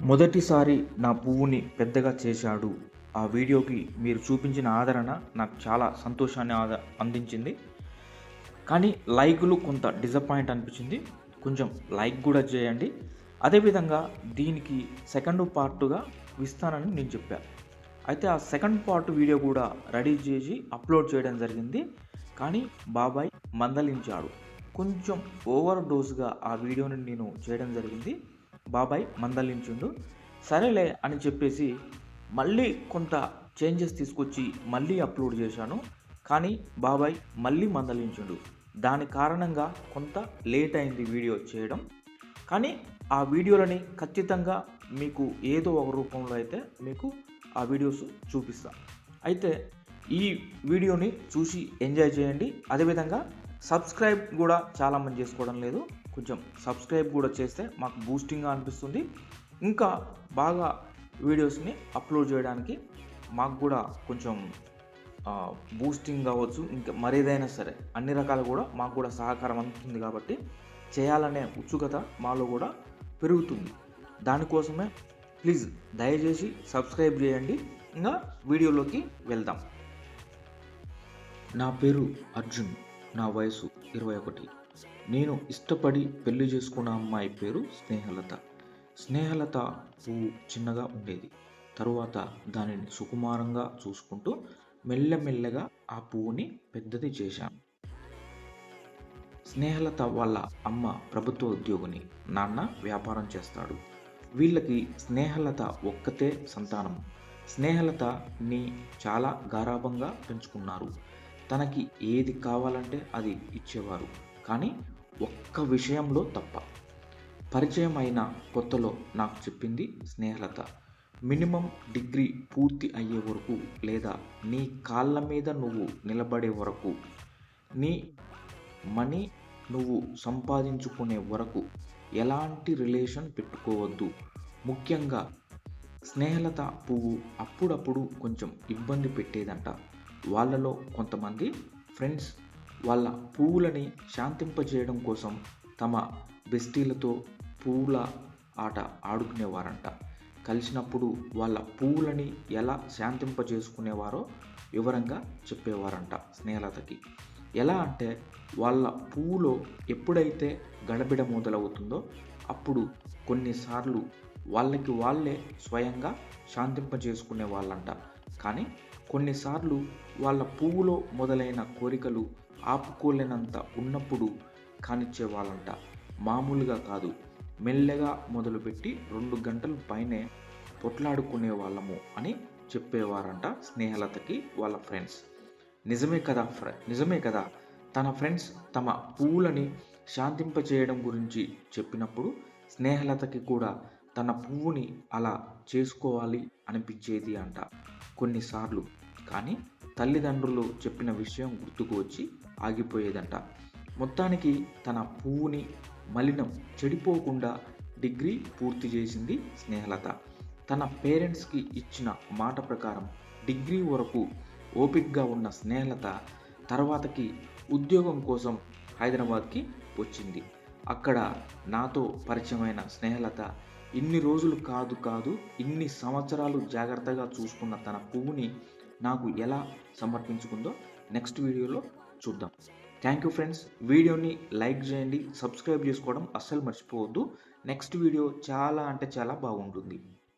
మొదటిసారి నా పువ్వుని పెద్దగా చేశాడు. ఆ వీడియోకి మీరు చూపించిన ఆదరణ నాకు చాలా సంతోషాన్ని ఆద అందించింది. కానీ లైక్లు కొంత డిసప్పాయింట్ అనిపించింది. కొంచెం లైక్ కూడా చేయండి. అదేవిధంగా దీనికి సెకండ్ పార్ట్గా ఇస్తానని నేను చెప్పాను అయితే ఆ సెకండ్ పార్ట్ వీడియో కూడా రెడీ చేసి అప్లోడ్ చేయడం జరిగింది. కానీ బాబాయ్ మందలించాడు. కొంచెం ఓవర్ డోస్గా ఆ వీడియోని నేను చేయడం జరిగింది. బాబాయ్ మందలించుండు. సరేలే అని చెప్పేసి మళ్ళీ కొంత చేంజెస్ తీసుకొచ్చి మళ్ళీ అప్లోడ్ చేశాను. కానీ బాబాయ్ మళ్ళీ మందలించుండు. దాని కారణంగా కొంత లేట్ అయింది వీడియో చేయడం. కానీ ఆ వీడియోలని ఖచ్చితంగా మీకు ఏదో ఒక రూపంలో అయితే మీకు ఆ వీడియోస్ చూపిస్తా. అయితే ఈ వీడియోని చూసి ఎంజాయ్ చేయండి. అదేవిధంగా సబ్స్క్రైబ్ కూడా చాలామంది చేసుకోవడం లేదు. కొంచెం సబ్స్క్రైబ్ కూడా చేస్తే మాకు బూస్టింగ్గా అనిపిస్తుంది. ఇంకా బాగా వీడియోస్ని అప్లోడ్ చేయడానికి మాకు కూడా కొంచెం బూస్టింగ్ కావచ్చు ఇంకా మరేదైనా సరే అన్ని రకాలు కూడా మాకు కూడా సహకారం అందుతుంది కాబట్టి చేయాలనే ఉత్సుకత మాలో కూడా పెరుగుతుంది. దానికోసమే ప్లీజ్ దయచేసి సబ్స్క్రైబ్ చేయండి. ఇంకా వీడియోలోకి వెళ్దాం. నా పేరు అర్జున్. నా వయసు ఇరవై ఒకటి. నేను ఇష్టపడి పెళ్ళి చేసుకున్న అమ్మాయి పేరు స్నేహలత. స్నేహలత పువ్వు చిన్నగా ఉండేది. తరువాత దానిని సుకుమారంగా చూసుకుంటూ మెల్లమెల్లగా ఆ పువ్వుని పెద్దది చేశాను. స్నేహలత వాళ్ళ అమ్మ ప్రభుత్వ ఉద్యోగిని నాన్న వ్యాపారం చేస్తాడు. వీళ్ళకి స్నేహలత ఒక్కతే సంతానం. స్నేహలతని చాలా గారాభంగా పెంచుకున్నారు. తనకి ఏది కావాలంటే అది ఇచ్చేవారు. కానీ ఒక్క విషయంలో తప్ప. పరిచయం అయిన కొత్తలో నాకు చెప్పింది స్నేహలత. మినిమం డిగ్రీ పూర్తి అయ్యే వరకు లేదా నీ కాళ్ళ మీద నువ్వు నిలబడే వరకు నీ మనీ నువ్వు సంపాదించుకునే వరకు ఎలాంటి రిలేషన్ పెట్టుకోవద్దు. ముఖ్యంగా స్నేహలత పువ్వు అప్పుడప్పుడు కొంచెం ఇబ్బంది పెట్టేదంట. వాళ్ళలో కొంతమంది ఫ్రెండ్స్ వాళ్ళ పువ్వులని శాంతింపజేయడం కోసం తమ బెస్టీలతో పువ్వుల ఆట ఆడుకునేవారంట. కలిసినప్పుడు వాళ్ళ పువ్వులని ఎలా శాంతింపజేసుకునేవారో వివరంగా చెప్పేవారంట స్నేహలతకి. ఎలా అంటే వాళ్ళ పువ్వులో ఎప్పుడైతే గడబిడ మొదలవుతుందో అప్పుడు కొన్నిసార్లు వాళ్ళకి వాళ్ళే స్వయంగా శాంతింపజేసుకునే వాళ్ళంట కానీ కొన్నిసార్లు వాళ్ళ పువ్వులో మొదలైన కోరికలు ఆపుకోలేనంత ఉన్నప్పుడు కానిచ్చే వాళ్ళంట మామూలుగా కాదు. మెల్లగా మొదలుపెట్టి రెండు గంటల పైనే పొట్లాడుకునే వాళ్ళము అని చెప్పేవారంట స్నేహలతకి వాళ్ళ ఫ్రెండ్స్. నిజమే కదా ఫ్రె నిజమే కదా. తన ఫ్రెండ్స్ తమ పువ్వులని శాంతింపచేయడం గురించి చెప్పినప్పుడు స్నేహలతకి కూడా తన పువ్వుని అలా చేసుకోవాలి అనిపించేది అంట. కొన్నిసార్లు కానీ తల్లిదండ్రులు చెప్పిన విషయం గుర్తుకు వచ్చి ఆగిపోయేదంట. మొత్తానికి తన పువ్వుని మలినం చెడిపోకుండా డిగ్రీ పూర్తి చేసింది స్నేహలత. తన పేరెంట్స్కి ఇచ్చిన మాట ప్రకారం డిగ్రీ వరకు ఓపిక్గా ఉన్న స్నేహలత తర్వాతకి ఉద్యోగం కోసం హైదరాబాద్కి వచ్చింది. అక్కడ నాతో పరిచయమైన స్నేహలత ఇన్ని రోజులు కాదు కాదు ఇన్ని సంవత్సరాలు జాగ్రత్తగా చూసుకున్న తన పువ్వుని నాకు ఎలా సమర్పించుకుందో నెక్స్ట్ వీడియోలో చూద్దాం. థ్యాంక్ యూ ఫ్రెండ్స్ వీడియోని లైక్ చేయండి సబ్స్క్రైబ్ చేసుకోవడం అస్సలు మర్చిపోవద్దు. నెక్స్ట్ వీడియో చాలా అంటే చాలా బాగుంటుంది.